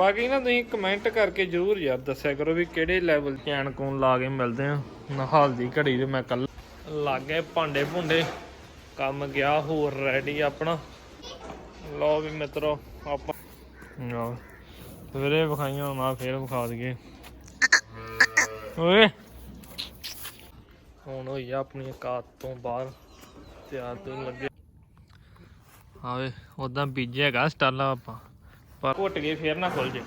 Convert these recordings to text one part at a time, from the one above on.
ਬਾਕੀ ਨਾ ਤੁਸੀਂ ਕਮੈਂਟ ਕਰਕੇ ਜਰੂਰ ਯਾਰ ਦੱਸਿਆ ਕਰੋ ਵੀ ਕਿਹੜੇ ਲੈਵਲ ਚੈਨ ਕੋਨ ਲਾ ਕੇ ਮਿਲਦੇ ਆ। ਨਹਾਲ ਦੀ ਘੜੀ ਤੇ ਮੈਂ ਕੱਲ ਲੱਗ ਗਏ ਭਾਂਡੇ ਭੁੰਡੇ, ਕੰਮ ਗਿਆ ਹੋਰ ਰੈਡੀ ਆਪਣਾ। ਲਓ ਵੀ ਮਿੱਤਰੋ, ਆਪਾਂ ਲਓ, ਸਵੇਰੇ ਵਿਖਾਈਆਂ ਨਾ ਫੇਰ ਵਿਖਾ ਦਈਏ। ਓਏ! ਹੁਣ ਹੋਈ ਆ ਆਪਣੀ ਕਾਤ ਤੋਂ ਬਾਹਰ, ਤਿਆਰ ਤੋਂ ਲੱਗੇ। ਆਵੇ ਉਦਾਂ ਬੀਜਿਆ ਹੈਗਾ ਸਟਾਲਾ ਆਪਾਂ। ਪਰ ਘੁੱਟ ਗਏ ਫੇਰ ਨਾ ਖੁੱਲ ਜੇ।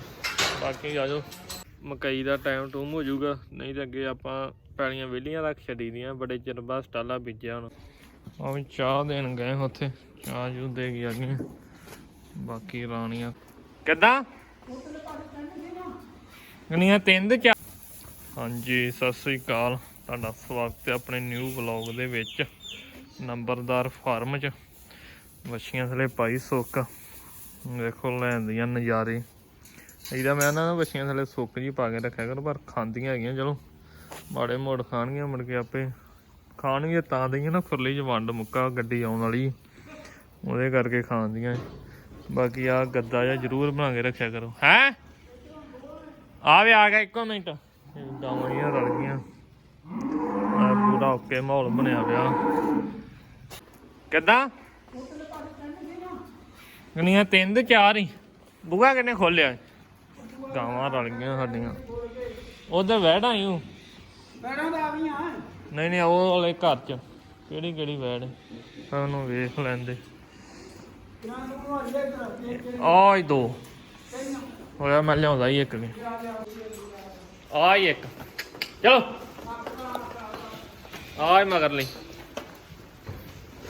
ਬਾਕੀ ਆ ਜਾਓ। ਮਕਈ ਦਾ ਟਾਈਮ ਟੂਮ ਹੋ ਜਾਊਗਾ। ਨਹੀਂ ਤਾਂ ਅੱਗੇ ਆਪਾਂ ਪੈਲੀਆਂ ਵਿਹਲੀਆਂ ਰੱਖ ਛੱਡੀ ਦੀਆਂ ਬੜੇ ਚਿਰ ਬਾਅਦ ਸਟਾਲਾ ਬੀਜਿਆ ਹੁਣ। ਆ ਵੀ ਚਾਹ ਦੇਣ ਗਏ ਉੱਥੇ। ਚਾਹ ਜੂ ਦੇ ਕੇ ਆ ਬਾਕੀ ਰਾਣੀਆਂ। ਕਿੱਦਾਂ? ਗਣੀਆਂ ਤਿੰਨ ਤੇ ਚਾਰ? ਹਾਂਜੀ, ਸਤਿ ਸ੍ਰੀ ਅਕਾਲ। ਤੁਹਾਡਾ ਸਵਾਗਤ ਹੈ ਆਪਣੇ ਨਿਊ ਵਲੌਗ ਦੇ ਵਿੱਚ। ਨੰਬਰਦਾਰ ਫਾਰਮ 'ਚ। ਵੱਛੀਆਂ ਥਲੇ ਪਾਈ ਸੁੱਕ। ਦੇਖੋ ਲੈਂਦੀਆਂ ਨਜ਼ਾਰੇ। ਇਹਦਾ ਮੈਂ ਨਾ ਵੱਛੀਆਂ ਥਲੇ ਸੁੱਕ ਜੀ ਪਾ ਕੇ ਰੱਖਿਆ ਕਰ, ਪਰ ਖਾਂਦੀਆਂ ਹੈਗੀਆਂ, ਚਲੋ। ਮਾੜੇ ਮੋੜ ਖਾਣਗੀਆਂ ਮੁੜ ਕੇ ਆਪੇ। ਖਾਣਗੇ ਤਾਂ ਦਈਆਂ ਨਾ, ਖੁਰਲੀ 'ਚ ਵੰਡ ਮੁੱਕਾ ਗੱਡੀ ਆਉਣ ਵਾਲੀ। ਉਹਦੇ ਕਰਕੇ ਖਾਂਦੀਆਂ। ਬਾਕੀ ਆ ਗੱਦਾ ਜਾਂ ਜ਼ਰੂਰ ਬਣਾ ਕੇ ਰੱਖਿਆ ਕਰੋ। ਹੈ? ਆ ਵੀ ਆ ਗਿਆ, ਇੱਕੋ ਮਿੰਟ। ਗਾਵਾਂ ਰਲ ਗਈਆਂ। ਆ ਪੂਰਾ ਓਕੇ ਮਾਹੌਲ ਬਣਿਆ ਪਿਆ। ਕਿੱਦਾਂ? ਗਣੀਆਂ ਤਿੰਨ ਤੇ ਚਾਰ ਹੀ। ਬੁਗਾ ਕਿਨੇ ਖੋਲਿਆ? ਗਾਵਾਂ ਰਲ ਗਈਆਂ ਸਾਡੀਆਂ। ਉਧਰ ਵਹਿੜਾਂ ਹੀ ਬੈਠਾ ਤਾਂ ਆ ਵੀ ਆ ਨਹੀਂ ਨਹੀਂ ਉਹ ਵਾਲੇ ਘਰ ਚ। ਕਿਹੜੀ ਕਿਹੜੀ ਵੈੜ ਸਾਨੂੰ ਵੇਖ ਲੈਂਦੇ। ਨੂੰ ਨੂੰ ਆਹ ਹੀ ਦੋ। ਹੋਇਆ ਮੈਂ ਲਿਆਉਂਦਾ ਹੀ ਇੱਕ ਵੀ। ਆਹ ਹੀ ਇੱਕ। ਚਲੋ। ਆਹ ਹੀ ਮਗਰ ਲਈ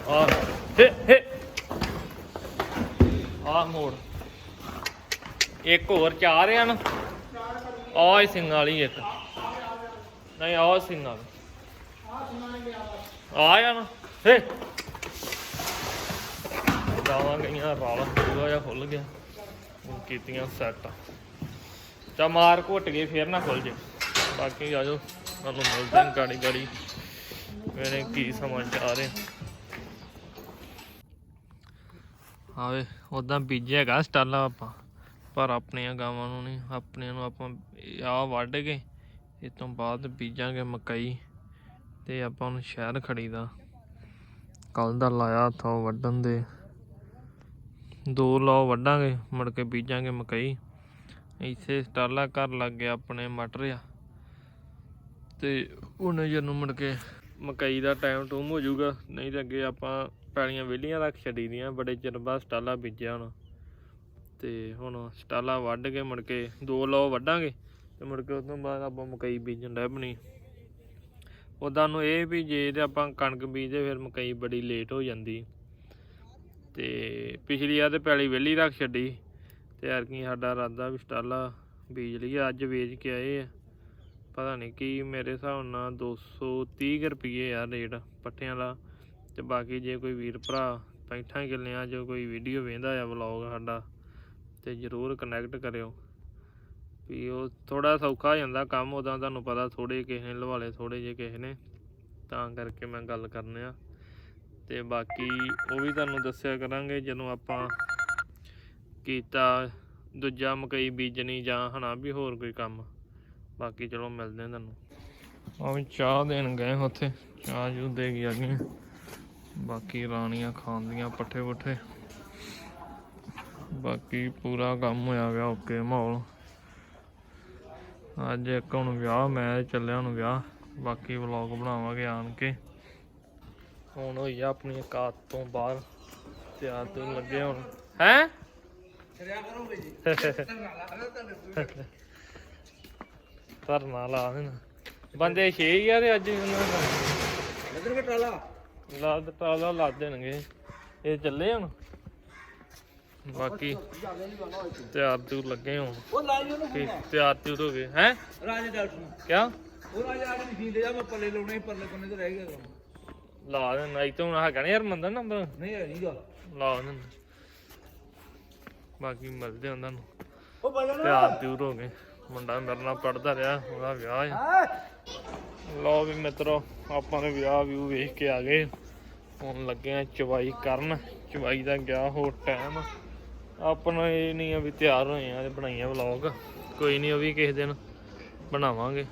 ਆ ਹੇ ਹੇ। ਆਹ ਮੋੜ। ਇੱਕ ਹੋਰ ਚਾਰ ਆ ਨਾ। ਆਹ ਹੀ ਸਿੰਘ ਵਾਲੀ ਇੱਕ। ਨਹੀਂ, ਆਹ ਸਿੰਘ ਵਾਲੀ। ਆ ਜਾ ਨਾ। ਹੇ। ਗਾਵਾਂ ਗਈਆਂ ਰਾਲ ਪੂਰਾ ਜਿਹਾ ਖੁੱਲ ਗਿਆ। ਹੁਣ ਕੀਤੀਆਂ ਸੈੱਟ ਚਾ ਮਾਰ ਘੁੱਟ ਗਏ ਫੇਰ ਨਾ ਖੁੱਲ ਜੇ। ਬਾਕੀ ਆ ਜਾਓ, ਤੁਹਾਨੂੰ ਮਿਲਦੇ ਹਾਂ ਗਾੜੀ ਗਾੜੀ। ਮੇਰੇ ਕੀ ਸਮਝ ਸਮਾਚਾਰ ਰਹੇ। ਆਵੇ। ਉਦਾਂ ਬੀਜਿਆ ਹੈਗਾ ਸਟਾਲਾ ਆਪਾਂ, ਪਰ ਆਪਣੀਆਂ ਗਾਵਾਂ ਨੂੰ ਨਹੀਂ, ਆਪਣੀਆਂ ਨੂੰ ਆਪਾਂ ਆ ਵੱਢ ਕੇ ਇਹ ਤੋਂ ਬਾਅਦ ਬੀਜਾਂਗੇ ਮਕਈ ਤੇ ਆਪਾਂ ਨੂੰ ਸ਼ਹਿਰ ਖੜੀ ਦਾ ਕੱਲ ਦਾ ਲਾਇਆ ਥੋ ਵੱਢਣ ਦੇ। ਦੋ ਲਾਓ ਵੱਢਾਂਗੇ, ਮੁੜ ਕੇ ਬੀਜਾਂਗੇ ਮਕਈ। ਇੱਥੇ ਸਟਾਲਾ ਘਰ ਲੱਗ ਗਿਆ ਆਪਣੇ ਮਟਰ ਆ। ਤੇ ਉਹਨੇ ਜਦੋਂ ਮੁੜ ਕੇ ਮਕਈ ਦਾ ਟਾਈਮ ਟੂਮ ਹੋ ਜਾਊਗਾ, ਨਹੀਂ ਤਾਂ ਅੱਗੇ ਆਪਾਂ ਪੈਲੀਆਂ ਵਿਹਲੀਆਂ ਰੱਖ ਛੱਡੀ ਦੀਆਂ ਬੜੇ ਚਿਰ ਬਾਅਦ ਸਟਾਲਾ ਬੀਜਿਆ ਹੁਣ। ਤੇ ਹੁਣ ਸਟਾਲਾ ਵੱਢ ਕੇ ਮੁੜ ਕੇ ਦੋ ਲੋ ਵੱਢਾਂਗੇ, ਤੇ ਮੁੜ ਕੇ ਉਸ ਤੋਂ ਬਾਅਦ ਆਪਾਂ ਮਕਈ ਬੀਜਣ ਡੈ ਬਣੀ ਉਦਾਂ ਨੂੰ ਇਹ ਵੀ ਜੇ ਤੇ ਆਪਾਂ ਕਣਕ ਬੀਜਦੇ, ਫਿਰ ਮਕਈ ਬੜੀ ਲੇਟ ਹੋ ਜਾਂਦੀ। ਤੇ ਪਿਛਲੀ ਵਾਰ ਤੇ ਪੈਲੀ ਵਿਹਲੀ ਰੱਖ ਛੱਡੀ, ਤੇ ਯਾਰ ਕੀ ਸਾਡਾ ਇਰਾਦਾ ਵੀ ਸਟਾਲਾ ਬੀਜ ਲਈਏ, ਅੱਜ ਵੇਚ ਕੇ ਆਏ ਆ। ਪਤਾ ਨਹੀਂ ਕੀ ਮੇਰੇ ਹਿਸਾਬ ਨਾਲ 230 ਕੁ ਰੁਪਏ ਆ ਰੇਟ, ਪੱਠਿਆਂ ਦਾ। ਤੇ ਬਾਕੀ ਜੇ ਕੋਈ ਵੀਰ ਭਰਾ 65 ਕਿੱਲਿਆਂ ਜੋ ਕੋਈ ਵੀਡੀਓ ਵੇਂਦਾ ਆ ਵਲੌਗ ਸਾਡਾ, ਤੇ ਜਰੂਰ ਕਨੈਕਟ ਕਰਿਓ। ਵੀ ਉਹ ਥੋੜਾ ਸੌਖਾ ਹੋ ਜਾਂਦਾ ਕੰਮ ਉਦਾਂ ਤੁਹਾਨੂੰ ਪਤਾ ਥੋੜੇ ਕਿਸੇ ਨੇ ਲਵਾਲੇ ਥੋੜੇ ਜੇ ਕਿਸੇ ਨੇ, ਤਾਂ ਕਰਕੇ ਮੈਂ ਗੱਲ ਕਰਨੇ ਆ। ਤੇ ਬਾਕੀ ਉਹ ਵੀ ਤੁਹਾਨੂੰ ਦੱਸਿਆ ਕਰਾਂਗੇ, ਜਦੋਂ ਆਪਾਂ ਕੀਤਾ ਦੂਜਾ ਮਕਈ ਬੀਜਣੀ ਜਾਂ ਹਨਾ ਵੀ ਹੋਰ ਕੋਈ ਕੰਮ। ਬਾਕੀ ਚਲੋ ਮਿਲਦੇ ਆ ਤੁਹਾਨੂੰ। ਆ ਵੀ ਚਾਹ ਦੇਣ ਗਏ ਉੱਥੇ ਚਾਹ ਜੂ ਦੇ ਕੇ ਆ ਗਏ। ਬਾਕੀ ਰਾਣੀਆਂ ਖਾਂਦੀਆਂ ਪੱਠੇ ਪੁੱਠੇ। ਬਾਕੀ ਪੂਰਾ ਕੰਮ ਹੋਇਆ ਗਿਆ ਓਕੇ ਮਾਹੌਲ। ਅੱਜ ਇੱਕ ਹੁਣ ਵਿਆਹ, ਮੈਂ ਚੱਲਿਆ ਹੁਣ ਵਿਆਹ। ਬਾਕੀ ਵਲੌਗ ਬਣਾਵਾਂਗੇ ਆਣ ਕੇ। ਹੁਣ ਹੋਈ ਆ ਆਪਣੀ ਕਾਤ ਤੋਂ ਬਾਹਰ। ਤਿਆਰ ਤੋਂ ਲੱਗੇ ਹੁਣ। ਹੈ? ਕਰਿਆ ਕਰੋਗੇ ਜੀ ਧਰਨਾ ਲਾ ਦੇਣਾ। ਬੰਦੇ 6 ਯਾਰ ਅੱਜ ਉਹਨਾਂ ਦਾ ਇਧਰ ਕੇ ਟਾਲਾ ਲਾ ਟਾਲਾ ਲਾ ਦੇਣਗੇ। ਇਹ ਚੱਲੇ ਹੁਣ। ਬਾਕੀ ਤਿਆਰ ਤੂਰ ਲੱਗੇ ਹੁਣ। ਉਹ ਲਾਈ ਉਹਨੂੰ ਕੀ ਤਿਆਰ ਤੂਰ ਹੋ ਗਏ। ਹੈ? ਰਾਜੇ ਡਾਕਟਰ ਨੂੰ ਕਿਆ? ਉਹ ਰਾਜੇ ਆ ਕੇ ਮਸ਼ੀਨ ਦੇ ਜਾ ਮੈਂ ਪੱਲੇ ਲਾਉਣੇ ਪਰਲੇ ਕੋਨੇ ਤੇ ਰਹਿ ਗਿਆ ਕੰਮ। ਲਾ ਦੇਣਾ। ਇਤੋਂ ਨਾ ਹੈਗਾ ਨੀ ਯਾਰ ਮੰਦਰ ਨੰਬਰ ਨਹੀਂ ਹੈ ਨਹੀਂਗਾ ਲਾ ਦੇਣਾ। ਬਾਕੀ ਮਿਲਦੇ ਉਹਨਾਂ ਨੂੰ। ਉਹ ਬਜਨ ਤਿਆਰ ਤੂਰ ਹੋ ਗਏ। ਮੁੰਡਾ ਮੇਰੇ ਨਾਲ ਪੜਦਾ ਰਿਹਾ ਉਹਦਾ ਵਿਆਹ ਹੈ? ਲਓ ਵੀ ਮਿੱਤਰੋ, ਆਪਾਂ ਨੇ ਵਿਆਹ ਵਿਊ ਵੇਖ ਕੇ ਆ ਗਏ। ਹੁਣ ਲੱਗੇ ਆ ਚਵਾਈ ਕਰਨ। ਚਵਾਈ ਦਾ ਗਿਆ ਹੋਰ ਟਾਈਮ ਆਪਣਾ ਇਹ ਨਹੀਂ ਆ ਵੀ ਤਿਆਰ ਹੋਏ ਆ ਤੇ ਬਣਾਈਆਂ ਵਲੌਗ ਕੋਈ ਨਹੀਂ, ਉਹ ਵੀ ਕਿਸੇ ਦਿਨ ਬਣਾਵਾਂਗੇ।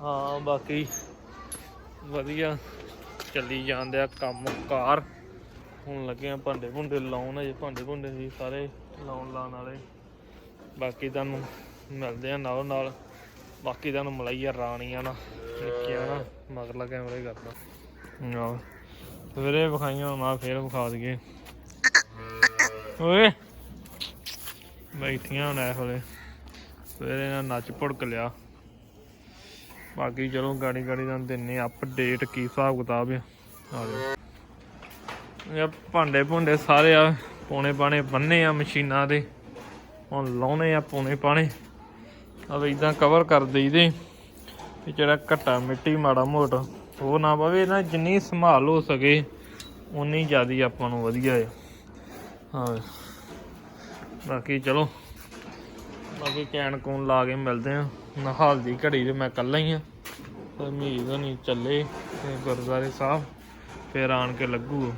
ਹਾਂ, ਬਾਕੀ ਵਧੀਆ ਚੱਲੀ ਜਾਂਦੇ ਆ ਕੰਮ ਕਾਰ। ਹੁਣ ਲੱਗੇ ਆ ਭਾਂਡੇ ਭੁੰਡੇ ਲਾਉਣ, ਅਜੇ ਭਾਂਡੇ ਭੁੰਡੇ ਵੀ ਸਾਰੇ ਲਾਉਣ ਲਾਉਣ ਵਾਲੇ। ਬਾਕੀ ਤੁਹਾਨੂੰ ਮਿਲਦੇ ਆ ਨਾਲ ਨਾਲ ਬਾਕੀ ਤੁਹਾਨੂੰ ਮਲਾਈਆ ਰਾਣੀਆਂ ਨਾ, ਨਿੱਕੀਆਂ ਨਾ, ਮਗਰਲਾ ਕੈਮਰੇ ਕਰਦਾ। ਆਹ ਸਵੇਰੇ ਵਿਖਾਈਆਂ, ਮਾ ਫੇਰ ਵਿਖਾ ਦਈਏ। ਓਏ! ਬੈਠੀਆਂ ਹੁਣ ਇਹ ਵੇਲੇ। ਸਵੇਰੇ ਨਾਲ ਨੱਚ ਭੁੜਕ ਲਿਆ। ਬਾਕੀ ਚਲੋ ਗਾੜੀ ਗਾੜੀ ਦਾ ਦਿੰਨੇ ਅਪਡੇਟ ਕੀ ਹਿਸਾਬ ਕਿਤਾਬ ਆ। ਆ ਜਾਓ। ਇਹ ਭਾਂਡੇ ਭੁੰਡੇ ਸਾਰੇ ਆ ਪੌਣੇ ਪਾਣੇ ਬੰਨੇ ਆ ਮਸ਼ੀਨਾਂ ਦੇ। ਹੁਣ ਲਾਉਣੇ ਆ ਪੌਣੇ ਪਾਣੇ ਆ ਵੀ ਇਦਾਂ ਕਵਰ ਕਰ ਦੇਈਦੇ ਵੀ ਜਿਹੜਾ ਘੱਟਾ ਮਿੱਟੀ, ਮਾੜਾ ਮੋਟਾ, ਉਹ ਨਾ ਪਵੇ, ਨਾ ਜਿੰਨੀ ਸੰਭਾਲ ਹੋ ਸਕੇ ਉਨੀ ਜ਼ਿਆਦੀ ਆਪਾਂ ਨੂੰ ਵਧੀਆ ਹੈ ਹਾਂ। ਬਾਕੀ ਚਲੋ, ਬਾਕੀ ਕੈਨ ਕੂਨ ਲਾ ਕੇ ਮਿਲਦੇ ਆ ਨਹਾਲ ਦੀ ਘੜੀ ਤੇ ਮੈਂ ਇਕੱਲਾ ਹੀ ਆ। ਤੇ ਮੀਜ਼ ਨਹੀਂ ਚੱਲੇ, ਤੇ ਗੁਰਦੁਆਰੇ ਸਾਹਿਬ ਫੇਰ ਆਣ ਕੇ ਲੱਗੂ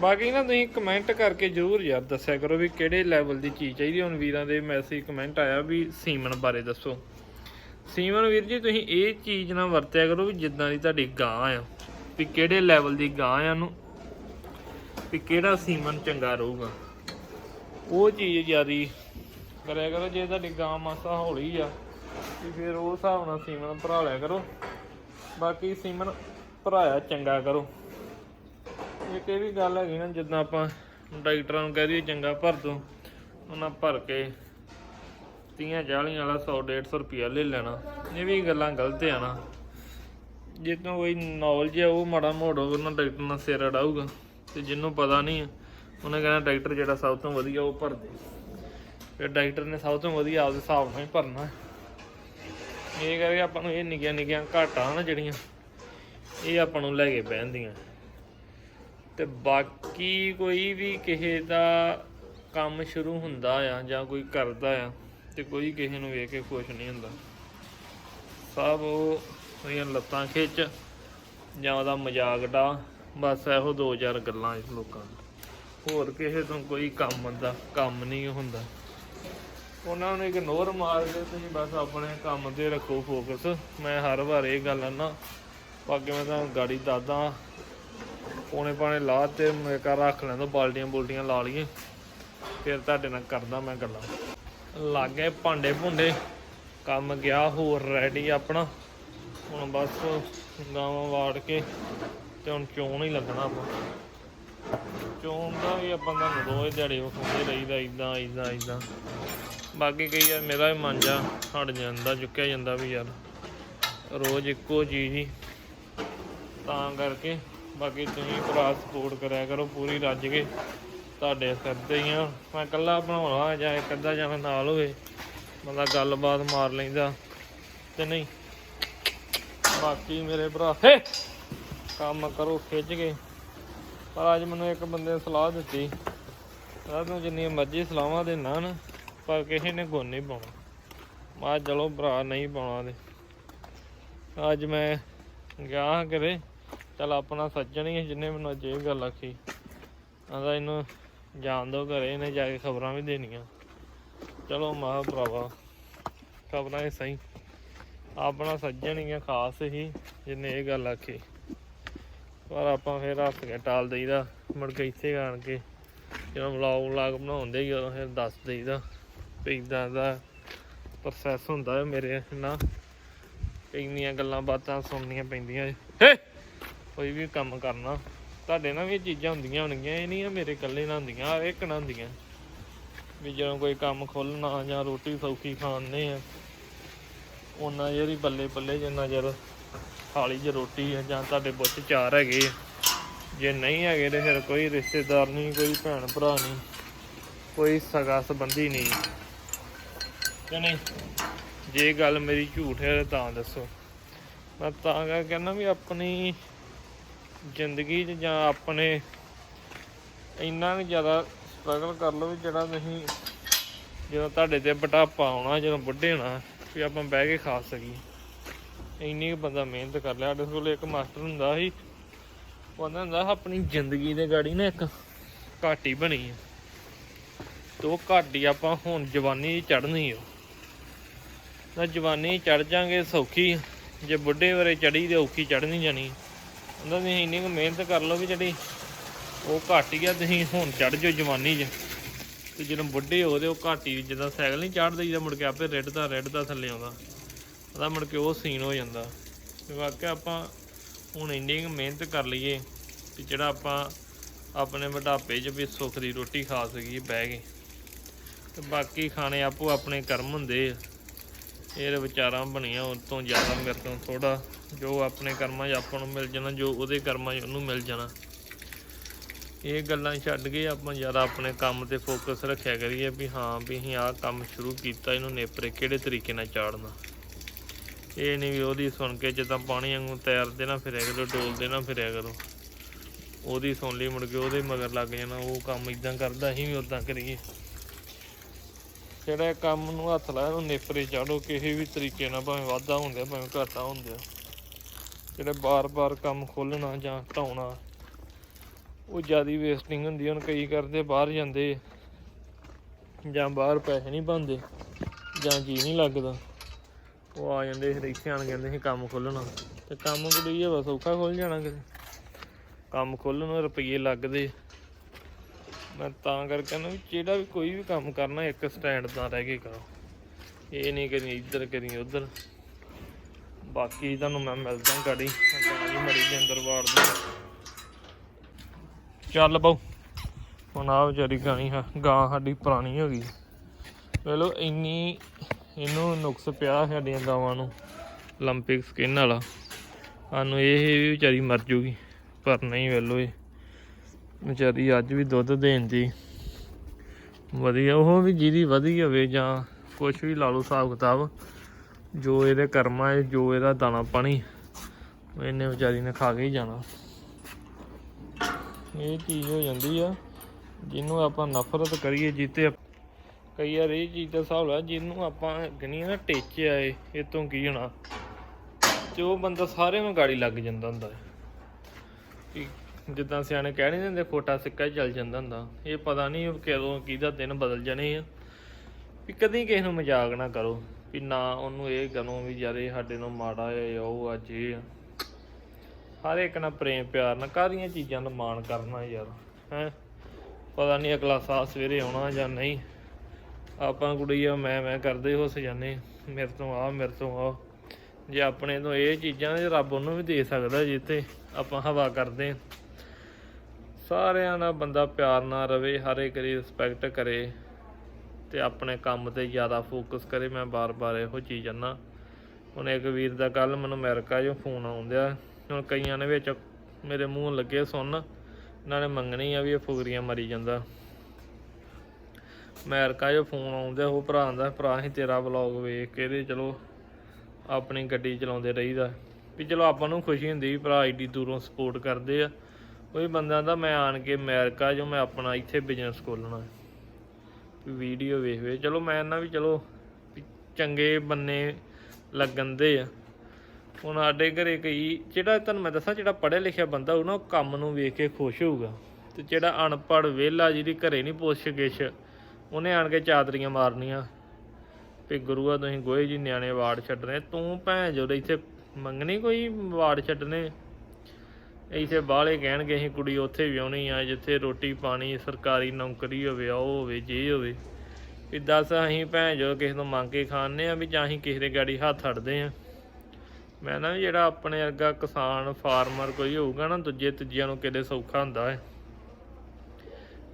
ਬਾਕੀ ਨਾ ਤੁਸੀਂ ਕਮੈਂਟ ਕਰਕੇ ਜਰੂਰ ਯਾਰ ਦੱਸਿਆ ਕਰੋ ਵੀ ਕਿਹੜੇ ਲੈਵਲ ਦੀ ਚੀਜ਼ ਚਾਹੀਦੀ ਹੁਣ ਵੀਰਾਂ ਦੇ ਮੈਸੇਜ ਕਮੈਂਟ ਆਇਆ ਵੀ ਸੀਮਨ ਬਾਰੇ ਦੱਸੋ। ਸੀਮਨ ਵੀਰ ਜੀ, ਤੁਸੀਂ ਇਹ ਚੀਜ਼ ਨਾ ਵਰਤਿਆ ਕਰੋ ਵੀ ਜਿੱਦਾਂ ਦੀ ਤੁਹਾਡੀ ਗਾਂ ਆ। ਵੀ ਕਿਹੜੇ ਲੈਵਲ ਦੀ ਗਾਂ ਆ ਨੂੰ ਵੀ ਕਿਹੜਾ ਸੀਮਨ ਚੰਗਾ ਰਹੂਗਾ। ਉਹ ਚੀਜ਼ ਜਿਆਦੀ ਕਰਿਆ ਕਰੋ, ਜੇ ਤੁਹਾਡੀ ਗਾਂ ਮਾਸਾ ਹੌਲੀ ਆ, ਵੀ ਫਿਰ ਉਹ ਹਿਸਾਬ ਨਾਲ ਸੀਮਨ ਭਰਾ ਲਿਆ ਕਰੋ। ਬਾਕੀ ਸੀਮਨ ਭਰਾਇਆ ਚੰਗਾ ਕਰੋ। ਇੱਕ ਇਹ ਵੀ ਗੱਲ ਹੈਗੀ ਨਾ, ਜਿੱਦਾਂ ਆਪਾਂ ਡਾਕਟਰਾਂ ਨੂੰ ਕਹਿ ਦਈਏ ਚੰਗਾ ਭਰ ਦੋ, ਉਹਨਾਂ ਭਰ ਕੇ 30 40 ਵਾਲਾ 100 150 ਰੁਪਿਆ ਲੈ ਲੈਣਾ। ਇਹ ਵੀ ਗੱਲਾਂ ਗਲਤ ਆ ਨਾ। ਜੇ ਤੋਂ ਕੋਈ ਨੌਲੇਜ ਆ, ਉਹ ਮਾੜਾ ਮੋੜੋ ਉਹਨਾਂ ਡਾਕਟਰ ਨਾਲ ਸਿਰ ਅੜਾਊਗਾ, ਤੇ ਜਿਹਨੂੰ ਪਤਾ ਨਹੀਂ ਉਹਨੇ ਕਹਿਣਾ ਡਾਕਟਰ ਜਿਹੜਾ ਸਭ ਤੋਂ ਵਧੀਆ ਉਹ ਭਰ ਦੇ। ਫਿਰ ਡਾਕਟਰ ਨੇ ਸਭ ਤੋਂ ਵਧੀਆ ਆਪਦੇ ਹਿਸਾਬ ਨਾਲ ਹੀ ਭਰਨਾ। ਇਹ ਕਰਕੇ ਆਪਾਂ ਨੂੰ ਇਹ ਨਿੱਕੀਆਂ ਨਿੱਕੀਆਂ ਘਾਟਾਂ ਨਾ ਜਿਹੜੀਆਂ, ਇਹ ਆਪਾਂ ਨੂੰ ਲੈ ਕੇ ਬਹਿੰਦੀਆਂ ਤੇ ਬਾਕੀ ਕੋਈ ਵੀ ਕਿਸੇ ਦਾ ਕੰਮ ਸ਼ੁਰੂ ਹੁੰਦਾ ਆ ਜਾਂ ਕੋਈ ਕਰਦਾ ਆ ਤੇ ਕੋਈ ਕਿਸੇ ਨੂੰ ਵੇਖ ਕੇ ਖੁਸ਼ ਨਹੀਂ ਹੁੰਦਾ। ਸਭ ਉਹ ਉਹਦੀਆਂ ਲੱਤਾਂ ਖਿੱਚ ਜਾਂ ਉਹਦਾ ਮਜ਼ਾਕ ਡਾ, ਬਸ ਇਹੋ ਦੋ ਚਾਰ ਗੱਲਾਂ ਇਸ ਲੋਕਾਂ ਨੂੰ। ਹੋਰ ਕਿਸੇ ਤੋਂ ਕੋਈ ਕੰਮ ਦਾ ਕੰਮ ਨਹੀਂ ਹੁੰਦਾ। ਉਹਨਾਂ ਨੂੰ ਇਗਨੋਰ ਮਾਰ ਕੇ ਤੁਸੀਂ ਬਸ ਆਪਣੇ ਕੰਮ ਤੇ ਰੱਖੋ ਫੋਕਸ ਮੈਂ ਹਰ ਵਾਰ ਇਹ ਗੱਲ ਨਾ ਬਾਕੀ ਮੈਂ ਤਾਂ ਗਾੜੀ ਦਾਦਾ ਪੌਣੇ ਪਾਣੇ ਲਾ ਤੇ ਮੈਂ ਘਰ ਰੱਖ ਲੈਂਦਾ, ਬਾਲਟੀਆਂ ਬੁਲਟੀਆਂ ਲਾ ਲਈਏ। ਫਿਰ ਤੁਹਾਡੇ ਨਾਲ ਕਰਦਾ ਮੈਂ ਗੱਲਾਂ। ਲੱਗ ਗਏ ਭਾਂਡੇ ਭੁੰਡੇ, ਕੰਮ ਗਿਆ, ਹੋਰ ਰੈਡੀ ਆਪਣਾ। ਹੁਣ ਬਸ ਗਾਵਾਂ ਵਾੜ ਕੇ ਤੇ ਹੁਣ ਚੋਣ ਹੀ ਲੱਗਣਾ ਆਪਾਂ। ਚੋਣ ਦਾ ਵੀ ਆਪਾਂ ਦਾ ਰੋਜ਼ ਦਿਹਾੜੇ ਵਿਖਾਉਂਦੇ ਰਹੀਦਾ ਇਦਾਂ ਇਦਾਂ ਇਦਾਂ ਬਾਕੀ ਕਈ ਵਾਰ ਮੇਰਾ ਵੀ ਮਨ ਜਾ, ਹਟ ਜਾਂਦਾ, ਚੁੱਕਿਆ ਜਾਂਦਾ ਵੀ ਯਾਰ, ਰੋਜ਼ ਇੱਕੋ ਚੀਜ਼ ਹੀ। ਤਾਂ ਕਰਕੇ ਬਾਕੀ ਤੁਸੀਂ ਭਰਾ ਸਪੋਰਟ ਕਰਿਆ ਕਰੋ, ਪੂਰੀ ਰੱਜ ਕੇ। ਤੁਹਾਡੇ ਸਿਰ ਤੇ ਹੀ ਆ। ਮੈਂ ਇਕੱਲਾ ਬਣਾਉਣਾ ਜਾਂ ਇੱਕ ਅੱਧਾ ਜਣਾ ਨਾਲ ਹੋਵੇ। ਬੰਦਾ ਗੱਲਬਾਤ ਮਾਰ ਲੈਂਦਾ, ਤੇ ਨਹੀਂ। ਬਾਕੀ ਮੇਰੇ ਭਰਾ, ਹੇ! ਕੰਮ ਕਰੋ, ਖਿੱਚ ਕੇ। ਪਰ ਅੱਜ ਮੈਨੂੰ ਇੱਕ ਬੰਦੇ ਨੇ ਸਲਾਹ ਦਿੱਤੀ। ਕਹਿੰਦਾ ਤੂੰ ਜਿੰਨੀਆਂ ਮਰਜ਼ੀ ਸਲਾਹਾਂ ਦੇਣਾ ਨਾ, ਪਰ ਕਿਸੇ ਨੇ ਗੁਣ ਨਹੀਂ ਪਾਉਣਾ। ਮੈਂ ਚਲੋ ਭਰਾ ਨਹੀਂ ਪਾਉਣਾ ਤੇ। ਅੱਜ ਮੈਂ ਗਿਆ ਕਰੇ ਚਲ ਆਪਣਾ ਸੱਜਣ ਹੀ ਹੈ ਜਿਹਨੇ ਮੈਨੂੰ ਅੱਜ ਇਹ ਗੱਲ ਆਖੀ। ਆਂਦਾ ਇਹਨੂੰ ਜਾਣ ਦੋ ਘਰੇ, ਇਹਨੇ ਜਾ ਕੇ ਖਬਰਾਂ ਵੀ ਦੇਣੀਆਂ। ਚਲੋ ਮਾ ਭਰਾਵਾ, ਖਬਰਾਂ ਹੀ ਸਹੀ। ਆਪਣਾ ਸੱਜਣ ਹੀ ਹੈ ਖਾਸ ਹੀ, ਜਿਹਨੇ ਇਹ ਗੱਲ ਆਖੀ। ਪਰ ਆਪਾਂ ਫਿਰ ਹੱਸ ਕੇ ਟਾਲ ਦਈਦਾ, ਮੁੜ ਕੇ ਇੱਥੇ ਆਣ ਕੇ ਜਦੋਂ ਵਲੌਗ ਵਲੌਗ ਬਣਾਉਂਦੇ ਹੀ ਉਦੋਂ ਫਿਰ ਦੱਸ ਦਈਦਾ ਵੀ ਇਦਾਂ ਦਾ ਪ੍ਰੋਸੈਸ ਹੁੰਦਾ ਮੇਰੇ ਨਾਲ। ਇੰਨੀਆਂ ਗੱਲਾਂ ਬਾਤਾਂ ਸੁਣਨੀਆਂ ਪੈਂਦੀਆਂ। ਹੇ! ਕੋਈ ਵੀ ਕੰਮ ਕਰਨਾ। ਤੁਹਾਡੇ ਨਾਲ ਵੀ ਇਹ ਚੀਜ਼ਾਂ ਹੁੰਦੀਆਂ ਹੋਣਗੀਆਂ, ਇਹ ਨਹੀਂ ਆ ਮੇਰੇ ਇਕੱਲੇ ਨਾਲ ਹੁੰਦੀਆਂ ਹਰ ਇੱਕ ਨਾਲ ਹੁੰਦੀਆਂ। ਵੀ ਜਦੋਂ ਕੋਈ ਕੰਮ ਖੋਲਣਾ ਜਾਂ ਰੋਟੀ ਸੌਖੀ ਖਾਣੇ ਆ, ਉਹਨਾਂ ਜਿਹੜੀ ਬੱਲੇ ਬੱਲੇ ਜਿੰਨਾ ਚਿਰ ਥਾਲੀ 'ਚ ਰੋਟੀ ਹੈ ਜਾਂ ਤੁਹਾਡੇ ਬੁੱਤ ਚਾਰ ਹੈਗੇ ਜੇ ਨਹੀਂ ਹੈਗੇ ਤੇ ਫਿਰ ਕੋਈ ਰਿਸ਼ਤੇਦਾਰ ਨਹੀਂ, ਕੋਈ ਭੈਣ ਭਰਾ ਨਹੀਂ, ਕੋਈ ਸਗਾ ਸੰਬੰਧੀ ਨਹੀਂ। ਕਿ ਨਹੀਂ? ਜੇ ਗੱਲ ਮੇਰੀ ਝੂਠ ਹੈ ਤਾਂ ਦੱਸੋ। ਮੈਂ ਤਾਂ ਕਰਕੇ ਕਹਿੰਦਾ ਵੀ ਆਪਣੀ ਜ਼ਿੰਦਗੀ 'ਚ ਜਾਂ ਆਪਣੇ ਇੰਨਾ ਕੁ ਜ਼ਿਆਦਾ ਸਟਰਗਲ ਕਰ ਲਓ ਵੀ ਜਿਹੜਾ ਤੁਸੀਂ ਜਦੋਂ ਤੁਹਾਡੇ ਤੇ ਬਟਾਪਾ ਆਉਣਾ, ਜਦੋਂ ਬੁੱਢੇ ਹੋਣਾ, ਵੀ ਆਪਾਂ ਬਹਿ ਕੇ ਖਾ ਸਕੀਏ। ਇੰਨੀ ਕੁ ਬੰਦਾ ਮਿਹਨਤ ਕਰ ਲਿਆ। ਸਾਡੇ ਕੋਲ ਇੱਕ ਮਾਸਟਰ ਹੁੰਦਾ ਸੀ। ਉਹ ਕਹਿੰਦਾ ਹੁੰਦਾ ਆਪਣੀ ਜ਼ਿੰਦਗੀ ਦੇ ਗਾੜੀ ਨਾ ਇੱਕ ਘਾਟੀ ਬਣੀ ਹੈ ਤੇ ਉਹ ਘਾਟੀ ਆਪਾਂ ਹੁਣ ਜਵਾਨੀ ਚੜ੍ਹਨੀ ਓ ਤਾਂ ਜਵਾਨੀ ਚੜ ਜਾਾਂਗੇ ਸੌਖੀ ਜੇ ਬੁੱਢੇ ਵਰੇ ਚੜੀ ਤੇ ਔਖੀ ਚੜ੍ਹਨੀ ਜਾਣੀ। ਉਹਨਾਂ ਤੁਸੀਂ ਇੰਨੀ ਕੁ ਮਿਹਨਤ ਕਰ ਲਓ ਵੀ ਜਿਹੜੀ ਉਹ ਘੱਟ ਹੀ ਆ, ਤੁਸੀਂ ਹੁਣ ਚੜ ਜਾਓ ਜਵਾਨੀ 'ਚ। ਤੇ ਜਦੋਂ ਬੁੱਢੇ ਹੋ ਤੇ ਉਹ ਘੱਟ ਹੀ ਜਿੱਦਾਂ ਸਾਈਕਲ ਨਹੀਂ ਚੜ੍ਹਦਾ ਜਿਹਦਾ ਮੁੜ ਕੇ ਆਪੇ ਰਿੱਡਦਾ ਰਿੱਡਦਾ ਥੱਲੇ ਆਉਂਦਾ। ਉਹਦਾ ਮੁੜ ਕੇ ਉਹ ਸੀਨ ਹੋ ਜਾਂਦਾ। ਤੇ ਵਾਕਿਆ ਆਪਾਂ ਹੁਣ ਇੰਨੀ ਕੁ ਮਿਹਨਤ ਕਰ ਲਈਏ ਕਿ ਜਿਹੜਾ ਆਪਾਂ ਆਪਣੇ ਬੁਢਾਪੇ 'ਚ ਵੀ ਸੁੱਖ ਦੀ ਰੋਟੀ ਖਾ ਸਕੀਏ, ਬਹਿ ਕੇ। ਤੇ ਬਾਕੀ ਖਾਣੇ ਆਪੋ ਆਪਣੇ ਕਰਮ ਹੁੰਦੇ ਆ। ਇਹ ਵਿਚਾਰਾਂ ਬਣੀਆਂ, ਉਹ ਤੋਂ ਜ਼ਿਆਦਾ ਮੇਰੇ ਤੋਂ ਥੋੜਾ ਜੋ ਆਪਣੇ ਕਰਮਾਂ 'ਚ ਆਪਾਂ ਨੂੰ ਮਿਲ ਜਾਣਾ, ਜੋ ਉਹਦੇ ਕਰਮਾਂ 'ਚ ਉਹਨੂੰ ਮਿਲ ਜਾਣਾ। ਇਹ ਗੱਲਾਂ ਛੱਡ ਕੇ ਆਪਾਂ ਜ਼ਿਆਦਾ ਆਪਣੇ ਕੰਮ ਤੇ ਫੋਕਸ ਰੱਖਿਆ ਕਰੀਏ ਵੀ ਹਾਂ ਵੀ ਅਸੀਂ ਆਹ ਕੰਮ ਸ਼ੁਰੂ ਕੀਤਾ, ਇਹਨੂੰ ਨੇਪਰੇ ਕਿਹੜੇ ਤਰੀਕੇ ਨਾਲ ਚਾੜਨਾ। ਇਹ ਨਹੀਂ ਵੀ ਉਹਦੀ ਸੁਣ ਕੇ ਜਿੱਦਾਂ ਪਾਣੀ ਵਾਂਗੂ ਤੈਰਦੇ ਨਾ ਫਿਰਿਆ ਕਰੋ, ਡੋਲਦੇ ਨਾ ਫਿਰਿਆ ਕਰੋ। ਉਹਦੀ ਸੁਣ ਲਈ ਮੁੜ ਕੇ, ਉਹਦੇ ਮਗਰ ਲੱਗ ਜਾਣਾ, ਉਹ ਕੰਮ ਇਦਾਂ ਕਰਦਾ, ਅਸੀਂ ਵੀ ਉਦਾਂ ਕਰੀਏ। ਜਿਹੜਾ ਕੰਮ ਨੂੰ ਹੱਥ ਲਾਇਆ, ਉਹਨੂੰ ਨੇਪਰੇ ਚਾੜੋ, ਕਿਸੇ ਵੀ ਤਰੀਕੇ ਨਾਲ, ਭਾਵੇਂ ਵਾਧਾ ਹੁੰਦਾ ਭਾਵੇਂ ਘਾਟਾ ਹੁੰਦਾ ਜਿਹੜੇ ਬਾਰ-ਬਾਰ ਕੰਮ ਖੋਲਣਾ ਜਾਂ ਢਾਉਣਾ ਉਹ ਜਿਆਦੀ ਵੇਸਟਿੰਗ ਹੁੰਦੀ ਹੁਣ ਕਈ ਕਰਦੇ ਬਾਹਰ ਜਾਂਦੇ, ਜਾਂ ਬਾਹਰ ਪੈਸੇ ਨਹੀਂ ਬਣਦੇ, ਜਾਂ ਜੀ ਨਹੀਂ ਲੱਗਦਾ। ਉਹ ਆ ਜਾਂਦੇ ਫਿਰ ਇੱਥੇ ਆਣ ਕਹਿੰਦੇ ਸੀ ਕੰਮ ਖੋਲਣਾ ਤੇ ਕੰਮ ਕੋਈ ਬਸ ਔਖਾ ਖੋਲ ਜਾਣਾ ਕਿਤੇ। ਕੰਮ ਖੋਲਣ ਨੂੰ ਰੁਪਈਏ ਲੱਗਦੇ। ਮੈਂ ਤਾਂ ਕਰਕੇ ਕਹਿੰਦਾ ਵੀ ਜਿਹੜਾ ਵੀ ਕੋਈ ਵੀ ਕੰਮ ਕਰਨਾ, ਇੱਕ ਸਟੈਂਡ ਦਾ ਰਹਿ ਕੇ ਕਰੋ। ਇਹ ਨਹੀਂ ਕਰੀ ਇੱਧਰ ਕਰੀ ਉੱਧਰ। ਬਾਕੀ ਤੁਹਾਨੂੰ ਮੈਂ ਮਿਲਦਾ ਗਾੜੀ ਗਾੜੀ ਮੜੀ ਦੇ ਅੰਦਰ ਵਾੜ ਦੂੰ ਚੱਲ ਬਾਊ ਹੁਣ ਆ ਵਿਚਾਰੀ ਗਾਣੀ ਹਾਂ ਗਾਂ ਸਾਡੀ ਪੁਰਾਣੀ ਹੋ ਗਈ ਵੇਲੋ ਇੰਨੀ ਇਹਨੂੰ ਨੁਕਸ ਪਿਆ ਸਾਡੀਆਂ ਗਾਵਾਂ ਨੂੰ 올림픽 ਸਕਿਨ ਵਾਲਾ ਸਾਨੂੰ ਇਹ ਵੀ ਵਿਚਾਰੀ ਮਰ ਜੂਗੀ ਪਰ ਨਹੀਂ ਵੇਲੋ ਇਹ ਵਿਚਾਰੀ ਅੱਜ ਵੀ ਦੁੱਧ ਦੇਣ ਦੀ ਵਧੀਆ ਉਹ ਵੀ ਜਿਹਦੀ ਵਧੀ ਹੋਵੇ ਜਾਂ ਕੁਝ ਵੀ ਲਾ ਲਓ ਹਿਸਾਬ ਕਿਤਾਬ ਜੋ ਇਹਦੇ ਕਰਮਾਂ 'ਚ ਜੋ ਇਹਦਾ ਦਾਣਾ ਪਾਣੀ ਉਹ ਇਹਨੇ ਵਿਚਾਰੀ ਨੇ ਖਾ ਕੇ ਹੀ ਜਾਣਾ। ਇਹ ਚੀਜ਼ ਹੋ ਜਾਂਦੀ ਆ, ਜਿਹਨੂੰ ਆਪਾਂ ਨਫ਼ਰਤ ਕਰੀਏ, ਜਿੱਤੇ ਕਈ ਵਾਰ ਇਹ ਚੀਜ਼ ਦਾ ਹਿਸਾਬ ਲਾ, ਜਿਹਨੂੰ ਆਪਾਂ ਗਨੀਆਂ ਨਾ, ਟੇਚਿਆ ਏ, ਇਹ ਤੋਂ ਕੀ ਹੋਣਾ? ਤੇ ਉਹ ਬੰਦਾ ਸਾਰਿਆਂ ਨੂੰ ਗਾੜੀ ਲੱਗ ਜਾਂਦਾ ਹੁੰਦਾ ਕਿ ਜਿੱਦਾਂ ਸਿਆਣੇ ਕਹਿ ਨਹੀਂ ਦਿੰਦੇ, ਖੋਟਾ ਸਿੱਕਾ ਹੀ ਚੱਲ ਜਾਂਦਾ ਹੁੰਦਾ। ਇਹ ਪਤਾ ਨਹੀਂ ਕਦੋਂ, ਕਿਹਦਾ ਦਿਨ ਬਦਲ ਜਾਣੇ ਆ। ਵੀ ਕਦੀ ਕਿਸੇ ਨੂੰ ਮਜ਼ਾਕ ਨਾ ਕਰੋ। ਵੀ ਨਾ ਉਹਨੂੰ ਇਹ ਗਨੋਂ ਵੀ ਯਾਰ ਇਹ ਸਾਡੇ ਨੂੰ ਮਾੜਾ ਹੈ ਉਹ ਅੱਜ ਇਹ ਆ। ਹਰ ਇੱਕ ਨਾਲ ਪ੍ਰੇਮ ਪਿਆਰ ਨਾਲ ਕਾਹਦੀਆਂ ਚੀਜ਼ਾਂ ਦਾ ਮਾਣ ਕਰਨਾ ਯਾਰ, ਹੈ? ਪਤਾ ਨਹੀਂ ਅਗਲਾ ਸਾਹ ਸਵੇਰੇ ਆਉਣਾ ਜਾਂ ਨਹੀਂ। ਆਪਾਂ ਕੁੜੀਆ ਮੈਂ ਮੈਂ ਕਰਦੇ ਹੋ। ਸਜਾਨੇ ਮੇਰੇ ਤੋਂ ਆ, ਮੇਰੇ ਤੋਂ ਆ। ਜੇ ਆਪਣੇ ਤੋਂ ਇਹ ਚੀਜ਼ਾਂ ਨੇ, ਰੱਬ ਉਹਨੂੰ ਵੀ ਦੇ ਸਕਦਾ ਜਿੱਤੇ ਆਪਾਂ ਹਵਾ ਕਰਦੇ ਸਾਰਿਆਂ ਨਾਲ ਬੰਦਾ ਪਿਆਰ ਨਾਲ ਰਵੇ, ਹਰ ਇੱਕ ਦੀ ਰਿਸਪੈਕਟ ਕਰੇ। ਤੇ ਆਪਣੇ ਕੰਮ ਤੇ ਜ਼ਿਆਦਾ ਫੋਕਸ ਕਰੇ, ਮੈਂ ਬਾਰ-ਬਾਰ ਇਹੋ ਚੀਜ਼ ਕਹਿੰਦਾ ਹੁਣ ਇੱਕ ਵੀਰ ਦਾ ਕੱਲ ਮੈਨੂੰ ਅਮਰੀਕਾ 'ਚੋਂ ਫੋਨ ਆਉਂਦਿਆ ਹੁਣ ਕਈਆਂ ਨੇ ਵਿੱਚ ਮੇਰੇ ਮੂੰਹ ਲੱਗੇ ਸੁਣ ਇਹਨਾਂ ਨੇ ਮੰਗਣੀ ਆ ਵੀ ਇਹ ਫੁਗਰੀਆਂ ਮਰੀ ਜਾਂਦਾ। ਅਮਰੀਕਾ 'ਚੋਂ ਫੋਨ ਆਉਂਦਿਆ ਉਹ ਭਰਾ ਦਾ ਭਰਾ ਹੀ ਤੇਰਾ ਵਲੌਗ ਵੇਖ ਕੇ ਤੇ ਚਲੋ ਆਪਣੀ ਗੱਡੀ ਚਲਾਉਂਦੇ ਰਹੀਦਾ। ਵੀ ਚਲੋ ਆਪਾਂ ਨੂੰ ਖੁਸ਼ੀ ਹੁੰਦੀ ਵੀ ਭਰਾ ਏਡੀ ਦੂਰੋਂ ਸਪੋਰਟ ਕਰਦੇ ਆ। ਕੋਈ ਬੰਦਾ ਦਾ ਮੈਂ ਆਣ ਕੇ ਅਮਰੀਕਾ ਜੋ ਮੈਂ ਆਪਣਾ ਇੱਥੇ ਬਿਜ਼ਨਸ ਖੋਲਣਾ ਵੀਡੀਓ ਵੇਖ ਚਲੋ ਮੈਂ ਨਾ ਵੀ ਚਲੋ ਵੀ ਚੰਗੇ ਬੰਨੇ ਲੱਗਣ ਦੇ ਆ। ਹੁਣ ਸਾਡੇ ਘਰੇ ਕਈ ਜਿਹੜਾ ਤੁਹਾਨੂੰ ਮੈਂ ਦੱਸਾਂ, ਜਿਹੜਾ ਪੜ੍ਹਿਆ ਲਿਖਿਆ ਬੰਦਾ ਉਹ ਨਾ ਉਹ ਕੰਮ ਨੂੰ ਵੇਖ ਕੇ ਖੁਸ਼ ਹੋਊਗਾ। ਤੇ ਜਿਹੜਾ ਅਨਪੜ੍ਹ ਵਿਹਲਾ ਜਿਹਦੀ ਘਰੇ ਨਹੀਂ ਪੁੱਛ ਗਿਛ, ਉਹਨੇ ਆਣ ਕੇ ਚਾਦਰੀਆਂ ਮਾਰਨੀਆਂ। ਵੀ ਗੁਰੂਆ, ਤੁਸੀਂ ਗੋਹੇ ਜੀ ਨਿਆਣੇ ਵਾਰਡ ਛੱਡਣੇ। ਤੂੰ ਭੈਣ ਜਦੋਂ ਇੱਥੇ ਮੰਗਣੀ ਕੋਈ ਵਾਰਡ ਛੱਡਣੇ? ਇੱਥੇ ਬਾਹਲੇ ਕਹਿਣਗੇ ਅਸੀਂ ਕੁੜੀ ਉੱਥੇ ਵਿਆਹਣੀ ਆ, ਜਿੱਥੇ ਰੋਟੀ ਪਾਣੀ, ਸਰਕਾਰੀ ਨੌਕਰੀ ਹੋਵੇ ਉਹ ਹੋਵੇ, ਜੇ ਹੋਵੇ। ਵੀ ਦੱਸ ਅਸੀਂ ਭੈਣ ਜੋ ਕਿਸੇ ਤੋਂ ਮੰਗ ਕੇ ਖਾਣੇ ਆ ਵੀ ਜਾਂ ਅਸੀਂ ਕਿਸੇ ਦੇ ਗਾੜੀ ਹੱਥ ਅੜਦੇ ਆ। ਮੈਂ ਨਾ ਵੀ ਜਿਹੜਾ ਆਪਣੇ ਵਰਗਾ ਕਿਸਾਨ, ਫਾਰਮਰ ਕੋਈ ਹੋਊਗਾ ਨਾ, ਦੂਜੇ ਤੀਜਿਆਂ ਨੂੰ ਕਿਤੇ ਸੌਖਾ ਹੁੰਦਾ ਹੈ।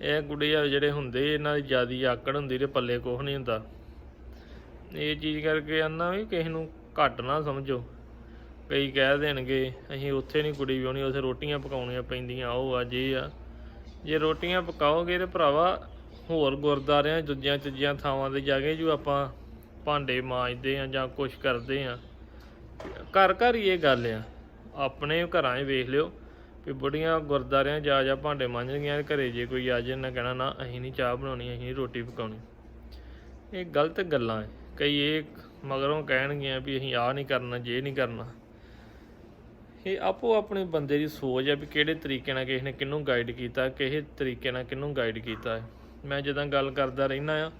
ਇਹ ਗੁੜੀਆ ਜਿਹੜੇ ਹੁੰਦੇ, ਇਹਨਾਂ ਦੀ ਜਿਆਦੀ ਆਕੜ ਹੁੰਦੀ ਤੇ ਪੱਲੇ ਕੁਛ ਨਹੀਂ ਹੁੰਦਾ। ਇਹ ਚੀਜ਼ ਕਰਕੇ ਆਨਾ ਵੀ ਕਿਸੇ ਨੂੰ ਘੱਟ ਨਾ ਸਮਝੋ। ਕਈ ਕਹਿ ਦੇਣਗੇ, ਅਸੀਂ ਉੱਥੇ ਨਹੀਂ ਕੁੜੀ ਵਿਆਹਣੀ, ਉੱਥੇ ਰੋਟੀਆਂ ਪਕਾਉਣੀਆਂ ਪੈਂਦੀਆਂ, ਉਹ ਆ ਜੇ ਆ। ਜੇ ਰੋਟੀਆਂ ਪਕਾਓਗੇ ਤੇ ਭਰਾਵਾ, ਹੋਰ ਗੁਰਦਾਰਿਆਂ ਦੂਜੀਆਂ ਤੀਜੀਆਂ ਥਾਵਾਂ ਤੇ ਜਾ ਕੇ ਜੋ ਆਪਾਂ ਭਾਂਡੇ ਮਾਂਜਦੇ ਆ ਜਾਂ ਕੁਛ ਕਰਦੇ ਆ। ਘਰ ਘਰ ਹੀ ਇਹ ਗੱਲ ਆ। ਆਪਣੇ ਘਰਾਂ 'ਚ ਵੇਖ ਲਿਓ ਵੀ ਬੁੜੀਆਂ ਗੁਰਦਾਰਿਆਂ ਜਾ ਜਾ ਭਾਂਡੇ ਮਾਂਜਣਗੀਆਂ, ਘਰੇ ਜੇ ਕੋਈ ਆ ਜੇ ਨਾ ਕਹਿਣਾ, ਨਾ ਅਸੀਂ ਨਹੀਂ ਚਾਹ ਬਣਾਉਣੀ, ਅਸੀਂ ਨੀ ਰੋਟੀ ਪਕਾਉਣੀ। ਇਹ ਗਲਤ ਗੱਲਾਂ ਹੈ ਕਈ ਇਹ ਮਗਰੋਂ ਕਹਿਣਗੀਆਂ ਵੀ ਅਸੀਂ ਆਹ ਨਹੀਂ ਕਰਨਾ, ਜੇ ਨਹੀਂ ਕਰਨਾ। ਇਹ ਆਪੋ ਆਪਣੇ ਬੰਦੇ ਦੀ ਸੋਚ ਹੈ ਵੀ ਕਿਹੜੇ ਤਰੀਕੇ ਨਾਲ ਕਿਸੇ ਨੇ ਕਿਹਨੂੰ ਗਾਈਡ ਕੀਤਾ ਕਿਹੜੇ ਤਰੀਕੇ ਨਾਲ ਕਿਹਨੂੰ ਗਾਈਡ ਕੀਤਾ। ਮੈਂ ਜਦੋਂ ਗੱਲ ਕਰਦਾ ਰਹਿਣਾ ਆ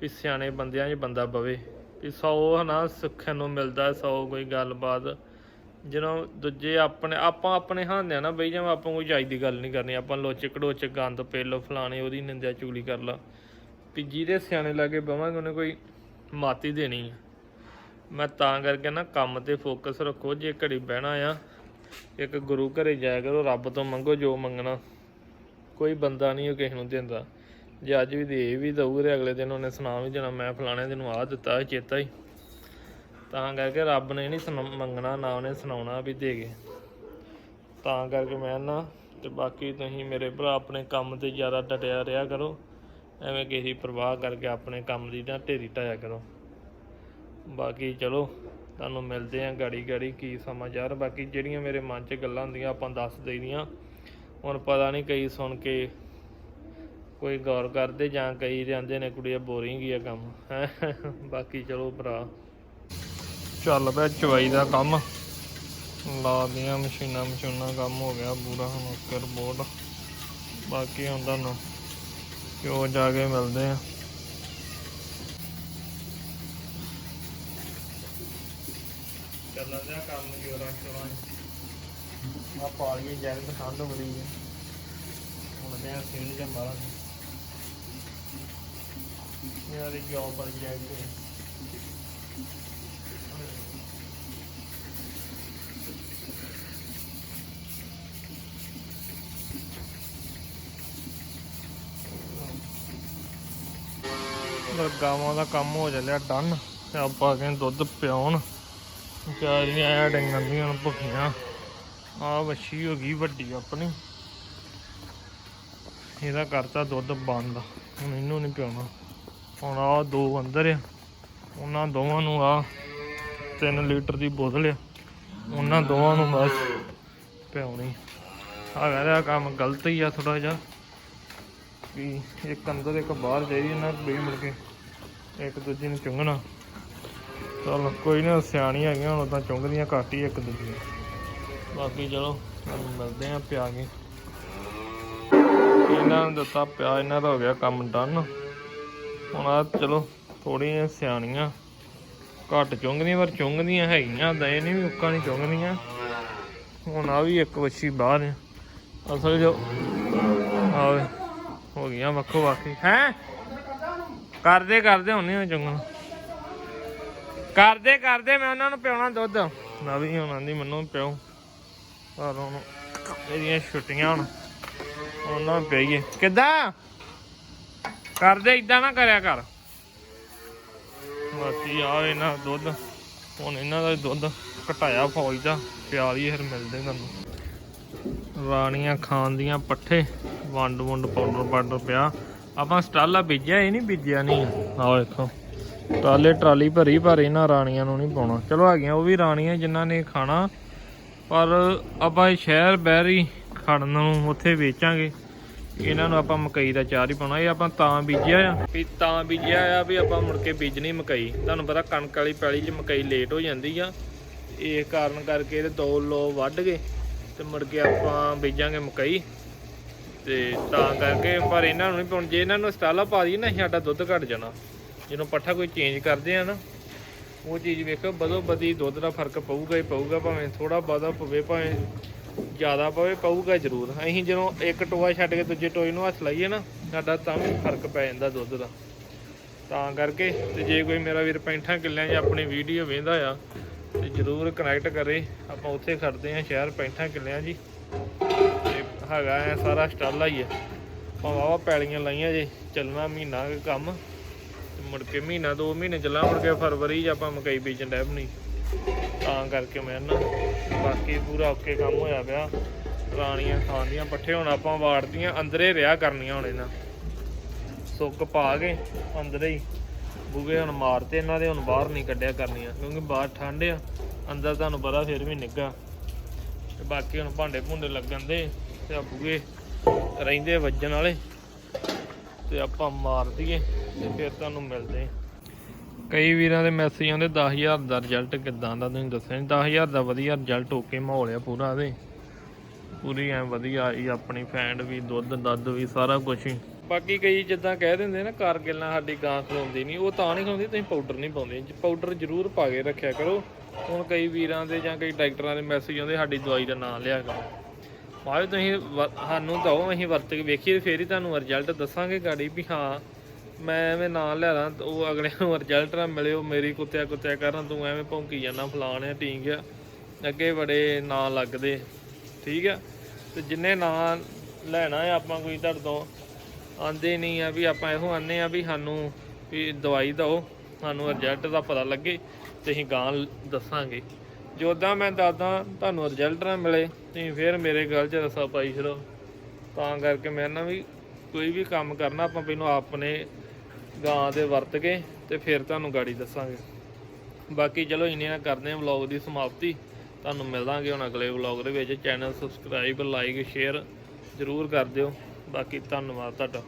ਵੀ ਸਿਆਣੇ ਬੰਦਿਆਂ 'ਚ ਬੰਦਾ ਬਵੇ, ਵੀ ਸੌ ਨਾ ਸਿੱਖਣ ਨੂੰ ਮਿਲਦਾ, ਸੌ ਕੋਈ ਗੱਲਬਾਤ। ਜਦੋਂ ਦੂਜੇ ਆਪਣੇ, ਆਪਾਂ ਆਪਣੇ ਹਾਂਦੇ ਹਾਂਦਿਆਂ ਨਾ ਬਈ, ਜਿਵੇਂ ਆਪਾਂ ਕੋਈ ਜਾਈ ਦੀ ਗੱਲ ਨਹੀਂ ਕਰਨੀ, ਆਪਾਂ ਲੋਚ ਕੜੋਚ ਗੰਦ, ਪੇਲੋ, ਫਲਾਣੇ ਉਹਦੀ ਨਿੰਦਿਆ ਚੂਲੀ ਕਰ ਲਾ। ਵੀ ਜਿਹਦੇ ਸਿਆਣੇ ਲਾਗੇ ਬਵਾਂਗੇ, ਉਹਨੇ ਕੋਈ ਮਾਤੀ ਦੇਣੀ ਆ। ਮੈਂ ਤਾਂ ਕਰਕੇ ਨਾ ਕੰਮ ਤੇ ਫੋਕਸ ਰੱਖੋ, ਜੇ ਘੜੀ ਬਹਿਣਾ ਆ ਇੱਕ ਗੁਰੂ ਘਰੇ ਜਾਇਆ ਕਰੋ, ਰੱਬ ਤੋਂ ਮੰਗੋ ਜੋ ਮੰਗਣਾ। ਕੋਈ ਬੰਦਾ ਨਹੀਂ ਉਹ ਕਿਸੇ ਨੂੰ ਦਿੰਦਾ। ਜੇ ਅੱਜ ਵੀ ਦੇ ਵੀ ਦਊ ਤੇ ਅਗਲੇ ਦਿਨ ਉਹਨੇ ਸੁਣਾ ਵੀ ਦੇਣਾ, ਮੈਂ ਫਲਾਣੇ ਦਿਨ ਨੂੰ ਆਹ ਦਿੱਤਾ ਚੇਤਾ ਹੀ। ਤਾਂ ਕਰਕੇ ਰੱਬ ਨੇ ਨਹੀਂ ਸੁਣਾ- ਮੰਗਣਾ, ਨਾ ਉਹਨੇ ਸੁਣਾਉਣਾ ਵੀ ਦੇ ਗਏ ਤਾਂ ਕਰਕੇ ਮੈਂ ਨਾ, ਤੇ ਬਾਕੀ ਤੁਸੀਂ ਮੇਰੇ ਭਰਾ ਆਪਣੇ ਕੰਮ ਤੇ ਜ਼ਿਆਦਾ ਡਟਿਆ ਰਿਹਾ ਕਰੋ। ਐਵੇਂ ਕਿਸੇ ਦੀ ਪਰਵਾਹ ਕਰਕੇ ਆਪਣੇ ਕੰਮ ਦੀ ਨਾ ਢੇਰੀ ਢਾਇਆ ਕਰੋ। ਬਾਕੀ ਚਲੋ। ਤੁਹਾਨੂੰ ਮਿਲਦੇ ਆਂ ਗਾੜੀ ਗਾੜੀ, ਕੀ ਸਮਾਚਾਰ ਬਾਕੀ ਜਿਹੜੀਆਂ ਮੇਰੇ ਮਨ 'ਚ ਗੱਲਾਂ ਹੁੰਦੀਆਂ, ਆਪਾਂ ਦੱਸ ਦਈਦੀਆਂ ਹੁਣ ਪਤਾ ਨਹੀਂ ਕਈ ਸੁਣ ਕੇ ਕੋਈ ਗੌਰ ਕਰਦੇ ਜਾਂ ਕਈ ਜਾਂਦੇ ਨੇ ਕੁੜੀਆਂ ਬੋਰਿੰਗ ਹੀ ਆ ਕੰਮ, ਹੈਂ? ਬਾਕੀ ਚਲੋ ਭਰਾ। ਚੱਲ ਪਿਆ ਚਵਾਈ ਦਾ ਕੰਮ। ਲਾ ਦੀਆਂ ਮਸ਼ੀਨਾਂ ਮਸ਼ੀਨਾਂ, ਕੰਮ ਹੋ ਗਿਆ ਪੂਰਾ, ਹੁਣ ਕਰ ਬੋਰਡ। ਬਾਕੀ ਹੁਣ ਤੁਹਾਨੂੰ ਕਿਉਂ ਜਾ ਕੇ ਮਿਲਦੇ ਆ। ਚੱਲਦਾ ਜਿਹਾ ਕੰਮ ਜੋਰਾਂ ਸ਼ੋਰਾਂ ਆ ਪਾਲੀਏ ਜੈਕਟ ਠੰਡ ਬੜੀ ਹੈ। ਹੁਣ ਮੈਂ ਸੀਨ ਜਾਂ ਬਾਹਰ ਮੇਰਾ ਦੀ ਜੌਬ ਪਰ ਜੈਕਟ ਹੈ ਗਾਵਾਂ ਦਾ ਕੰਮ ਹੋ ਚੱਲਿਆ, ਡਨ। ਆਪਾਂ ਕਹਿੰਦੇ ਦੁੱਧ ਪਿਆਉਣ। ਚਾਰੀਆਂ ਆ ਡੰਗਾਂ ਦੀਆਂ ਭੁੱਖੀਆਂ। ਆ ਵੱਛੀ ਹੋ ਗਈ ਵੱਡੀ ਆਪਣੀ। ਇਹਦਾ ਕਰਤਾ ਦੁੱਧ ਬੰਦ। ਹੁਣ ਇਹਨੂੰ ਨਹੀਂ ਪਿਆਉਣਾ ਹੁਣ ਆ ਦੋ ਅੰਦਰ ਆ। ਉਹਨਾਂ ਦੋਵਾਂ ਨੂੰ ਆ 3 ਲੀਟਰ ਦੀ ਬੋਤਲ ਆ। ਉਹਨਾਂ ਦੋਵਾਂ ਨੂੰ ਬਸ ਪਿਆਉਣੀ ਆ ਗਿਆ ਕੰਮ ਗਲਤ ਹੀ ਆ ਥੋੜਾ ਜਿਹਾ। ਵੀ ਇੱਕ ਅੰਦਰ ਇੱਕ ਬਾਹਰ ਜਾਈ ਨਾ ਬੇ ਮਿਲ ਕੇ ਇੱਕ ਦੂਜੇ ਨੂੰ ਚੁੰਗਣਾ ਚਲ ਕੋਈ ਨਾ ਸਿਆਣੀ ਹੈਗੀਆਂ, ਹੁਣ ਤਾਂ ਚੁੰਗਦੀਆਂ ਘੱਟ ਹੀ ਇੱਕ ਦੂਜੇ ਬਾਕੀ ਚਲੋ ਮਿਲਦੇ ਆ ਪਿਆ ਕੇ। ਇਹਨਾਂ ਨੂੰ ਦਿੱਤਾ ਪਿਆ, ਇਹਨਾਂ ਦਾ ਹੋ ਗਿਆ ਕੰਮ ਡਨ ਹੁਣ ਆ ਚਲੋ ਥੋੜੀਆਂ ਸਿਆਣੀਆਂ। ਘੱਟ ਚੁੰਗਦੀਆਂ, ਪਰ ਚੁੰਗਦੀਆਂ ਹੈਗੀਆਂ ਤਾਂ ਇਹ ਨਹੀਂ ਵੀ ਉੱਕਾ ਨਹੀਂ ਚੁੰਗਦੀਆਂ। ਹੁਣ ਆ ਵੀ ਇੱਕ ਵੱਛੀ ਬਾਹਰ ਆ। ਅਸਲ ਜੋ ਆਵੇ ਹੋ ਗਈਆਂ ਵੱਖੋ ਵੱਖ ਹੈ। ਕਰਦੇ ਕਰਦੇ ਹੁੰਨੇ ਹੋ ਚੰਗਾ ਕਰਦੇ ਕਰਦੇ ਮੈਂ ਉਹਨਾਂ ਨੂੰ ਪਿਆਉਣਾ ਦੁੱਧ। ਮੈਂ ਵੀ ਉਹਨਾਂ ਦੀ ਮੈਨੂੰ ਪਿਓ। ਪਰ ਹੁਣ ਇਹਦੀਆਂ ਛੁੱਟੀਆਂ ਹੁਣ ਉਹਨਾਂ ਨੂੰ ਪਿਆਈਏ ਕਿੱਦਾਂ? ਕਰਦੇ ਇਦਾਂ ਨਾ ਕਰਿਆ ਕਰ। ਬਾਕੀ ਆ ਇਹਨਾਂ ਦੁੱਧ। ਹੁਣ ਇਹਨਾਂ ਦਾ ਦੁੱਧ ਘਟਾਇਆ ਫੌਜ ਦਾ। ਪਿਆਲੀ ਫਿਰ ਮਿਲਦੇ ਤੁਹਾਨੂੰ। ਰਾਣੀਆਂ ਖਾਣ ਦੀਆਂ ਪੱਠੇ। ਵੰਡ ਵੰਡ ਪਾਊਡਰ ਪਾਊਡਰ ਪਿਆ। ਆਪਾਂ ਸਟਾਲਾ ਬੀਜਿਆ, ਇਹ ਨਹੀਂ ਬੀਜਿਆ ਨਹੀਂ। ਆਹ ਦੇਖੋ ਟਰਾਲੇ ਟਰਾਲੀ ਭਰੀ, ਪਰ ਇਹਨਾਂ ਰਾਣੀਆਂ ਨੂੰ ਨਹੀਂ ਪਾਉਣਾ। ਚਲੋ ਆ ਗਈਆਂ ਉਹ ਵੀ ਰਾਣੀਆਂ ਜਿਨ੍ਹਾਂ ਨੇ ਖਾਣਾ, ਪਰ ਆਪਾਂ ਇਹ ਸ਼ਹਿਰ ਬਹਿਰੀ ਖੜਨ ਨੂੰ ਉੱਥੇ ਵੇਚਾਂਗੇ। ਇਹਨਾਂ ਨੂੰ ਆਪਾਂ ਮਕਈ ਦਾ ਚਾਰ ਹੀ ਪਾਉਣਾ, ਇਹ ਆਪਾਂ ਤਾਂ ਬੀਜਿਆ ਆ। ਵੀ ਤਾਂ ਬੀਜਿਆ ਆ ਵੀ ਆਪਾਂ ਮੁੜ ਕੇ ਬੀਜਣੀ ਮਕਈ। ਤੁਹਾਨੂੰ ਪਤਾ ਕਣਕ ਵਾਲੀ ਪੈਲੀ 'ਚ ਮਕਈ ਲੇਟ ਹੋ ਜਾਂਦੀ ਆ। ਇਹ ਕਾਰਨ ਕਰਕੇ ਇਹਦੇ ਦੋ ਲੋ ਵੱਢ ਗਏ ਤੇ ਮੁੜ ਕੇ ਆਪਾਂ ਬੀਜਾਂਗੇ ਮਕਈ। ਤੇ ਤਾਂ ਕਰਕੇ, ਪਰ ਇਹਨਾਂ ਨੂੰ ਨਹੀਂ ਪਾਉਣ। ਜੇ ਇਹਨਾਂ ਨੂੰ ਸਟਾਲਾ ਪਾ ਦਈਏ ਨਾ, ਸਾਡਾ ਦੁੱਧ ਘਟ ਜਾਣਾ। ਜਦੋਂ ਪੱਠਾ ਕੋਈ ਚੇਂਜ ਕਰਦੇ ਆ ਨਾ, ਉਹ ਚੀਜ਼ ਵੇਖੋ ਬਦੋ ਬਦੀ ਦੁੱਧ ਦਾ ਫ਼ਰਕ ਪਊਗਾ ਹੀ ਪਊਗਾ, ਭਾਵੇਂ ਥੋੜਾ ਬਹੁਤਾ ਪਵੇ, ਭਾਵੇਂ ਜ਼ਿਆਦਾ ਪਵੇ, ਪਊਗਾ ਜ਼ਰੂਰ। ਅਸੀਂ ਜਦੋਂ ਇੱਕ ਟੋਆ ਛੱਡ ਕੇ ਦੂਜੇ ਟੋਏ ਨੂੰ ਹੱਥ ਲਾਈਏ ਨਾ, ਸਾਡਾ ਤਾਂ ਵੀ ਫ਼ਰਕ ਪੈ ਜਾਂਦਾ ਦੁੱਧ ਦਾ। ਤਾਂ ਕਰਕੇ ਤੇ ਜੇ ਕੋਈ ਮੇਰਾ ਵੀਰ 65 ਕਿੱਲਿਆਂ 'ਚ ਆਪਣੀ ਵੀਡੀਓ ਵੇਂਦਾ ਆ, ਤੇ ਜਰੂਰ ਕਨੈਕਟ ਕਰੇ। ਆਪਾਂ ਉੱਥੇ ਖੜਦੇ ਆ ਸ਼ਹਿਰ 65 ਕਿੱਲਿਆਂ ਜੀ ਤੇ ਹੈਗਾ ਐ ਸਾਰਾ ਸਟਾਲਾ ਹੀ ਆ। ਭਾਵੇਂ ਵਾਵਾ ਪੈਲੀਆਂ ਲਾਈਆਂ ਜੇ, ਚੱਲਣਾ ਮਹੀਨਾ ਕੰਮ। ਮੁੜ ਕੇ ਮਹੀਨਾ, ਦੋ ਮਹੀਨੇ ਚੱਲਾਂ ਮੁੜ ਕੇ ਫਰਵਰੀ 'ਚ ਆਪਾਂ ਮਕਈ ਬੀਜਣ ਡੈ ਬਣੀ ਤਾਂ ਕਰਕੇ ਮੈਂ ਨਾ ਬਾਕੀ ਪੂਰਾ ਓਕੇ ਕੰਮ ਹੋਇਆ ਪਿਆ। ਪੁਰਾਣੀਆਂ ਖਾਣ ਦੀਆਂ ਪੱਠੇ ਹੁਣ ਆਪਾਂ ਵਾੜਦੀਆਂ ਅੰਦਰੇ ਰਿਆ ਕਰਨੀਆਂ ਹੁਣ ਇਹਨਾਂ। ਸੁੱਕ ਪਾ ਕੇ ਅੰਦਰੇ ਹੀ। ਬੂਗੇ ਹੁਣ ਮਾਰਤੇ ਇਹਨਾਂ ਦੇ, ਹੁਣ ਬਾਹਰ ਨਹੀਂ ਕੱਢਿਆ ਕਰਨੀਆਂ, ਕਿਉਂਕਿ ਬਾਹਰ ਠੰਡ ਆ, ਅੰਦਰ ਤੁਹਾਨੂੰ ਪਤਾ ਫਿਰ ਵੀ ਨਿੱਗਾ ਤੇ ਬਾਕੀ ਹੁਣ ਭਾਂਡੇ ਭੁੰਡੇ ਲੱਗਣ ਦੇ, ਤੇ ਆ ਬੂਗੇ ਰਹਿੰਦੇ ਵੱਜਣ ਵਾਲੇ। ਤੇ ਆਪਾਂ ਮਾਰ ਦਈਏ ਤੇ ਫਿਰ ਤੁਹਾਨੂੰ ਮਿਲਦੇ ਆ। ਕਈ ਵੀਰਾਂ ਦੇ ਮੈਸੇਜ ਆਉਂਦੇ 10000 ਦਾ ਰਿਜ਼ਲਟ ਕਿਦਾਂ ਦਾ? ਤੁਸੀਂ ਦੱਸਿਆ ਨਹੀਂ 10000 ਦਾ ਵਧੀਆ ਰਿਜ਼ਲਟ ਓਕੇ ਮਾਹੌਲ ਆ ਪੂਰਾ ਇਹਦੇ। ਪੂਰੀ ਐ ਵਧੀਆ ਆਈ ਆਪਣੀ ਫੈਂਡ ਵੀ ਦੁੱਧ ਦੱਧ ਵੀ ਸਾਰਾ ਕੁਝ ਹੀ। ਬਾਕੀ ਕਈ ਜਿੱਦਾਂ ਕਹਿ ਦਿੰਦੇ ਨਾ ਕਾਰਗਿਲ ਨਾਲ ਸਾਡੀ ਗਾਂ ਖਲੋਂਦੀ ਨਹੀਂ ਉਹ ਤਾਂ ਨਹੀਂ ਖਲੋਂਦੀ ਤੁਸੀਂ ਪਾਊਡਰ ਨਹੀਂ ਪਾਉਂਦੇ। ਪਾਊਡਰ ਜ਼ਰੂਰ ਪਾ ਕੇ ਰੱਖਿਆ ਕਰੋ। ਹੁਣ ਕਈ ਵੀਰਾਂ ਦੇ ਜਾਂ ਕਈ ਡਾਕਟਰਾਂ ਦੇ ਮੈਸੇਜ ਆਉਂਦੇ ਸਾਡੀ ਦਵਾਈ ਦਾ ਨਾਮ ਲਿਆ ਕਰੋ। ਮਾਵੇ ਤੁਸੀਂ ਵ- ਸਾਨੂੰ ਦਿਓ, ਅਸੀਂ ਵਰਤ ਕੇ ਵੇਖੀਏ, ਫੇਰ ਹੀ ਤੁਹਾਨੂੰ ਰਿਜ਼ਲਟ ਦੱਸਾਂਗੇ ਗਾੜੀ ਵੀ ਹਾਂ, ਮੈਂ ਐਵੇਂ ਨਾਂ ਲਿਆਦਾ ਉਹ ਅਗਲੇ ਨੂੰ ਰਿਜ਼ਲਟ ਨਾ ਮਿਲੇ, ਉਹ ਮੇਰੀ ਕੁੱਤਿਆ ਕੁੱਤਿਆ ਕਰਨ, ਤੂੰ ਐਵੇਂ ਭੌਂਕੀ ਜਾਂਦਾ, ਫਲਾਣ ਆ ਠੀਕ ਆ ਅੱਗੇ ਬੜੇ ਨਾਂ ਲੱਗਦੇ, ਠੀਕ ਆ? ਤੇ ਜਿੰਨੇ ਨਾਂ ਲੈਣਾ ਆ ਆਪਾਂ ਕੋਈ ਤੁਹਾਡੇ ਤੋਂ, ਆਂਦੇ ਨਹੀਂ ਆ ਵੀ ਆਪਾਂ ਇਹੋ ਆਨੇ ਆ ਵੀ ਸਾਨੂੰ ਵੀ ਦਵਾਈ ਦਿਓ, ਸਾਨੂੰ ਰਿਜ਼ਲਟ ਦਾ ਪਤਾ ਲੱਗੇ, ਤੇ ਅਸੀਂ ਗਾਂ ਦੱਸਾਂਗੇ। ਜੋਦਾਂ ਮੈਂ ਦੱਸਦਾ, ਤੁਹਾਨੂੰ ਰਿਜ਼ਲਟ ਨਾ ਮਿਲੇ, ਤੁਸੀਂ ਫੇਰ ਮੇਰੇ ਗੱਲ 'ਚ ਰਸਾ ਪਾਈ ਛੜੋ ਤਾਂ ਕਰਕੇ ਮੈਂ ਨਾ ਵੀ ਕੋਈ ਵੀ ਕੰਮ ਕਰਨਾ, ਆਪਾਂ ਪਹਿਲਾਂ ਆਪਣੇ ਗਾਂ ਦੇ ਵਰਤ ਕੇ ਤੇ ਫਿਰ ਤੁਹਾਨੂੰ ਗਾੜੀ ਦੱਸਾਂਗੇ। ਬਾਕੀ ਚਲੋ ਇੰਨੇ ਨਾਲ ਕਰਦੇ ਹਾਂ ਵਲੌਗ ਦੀ ਸਮਾਪਤੀ। ਤੁਹਾਨੂੰ ਮਿਲਾਂਗੇ ਹੁਣ ਅਗਲੇ ਵਲੌਗ ਦੇ ਵਿੱਚ। ਚੈਨਲ ਸਬਸਕ੍ਰਾਈਬ ਲਾਈਕ ਸ਼ੇਅਰ ਜ਼ਰੂਰ ਕਰ ਦਿਓ। ਬਾਕੀ ਧੰਨਵਾਦ ਤੁਹਾਡਾ।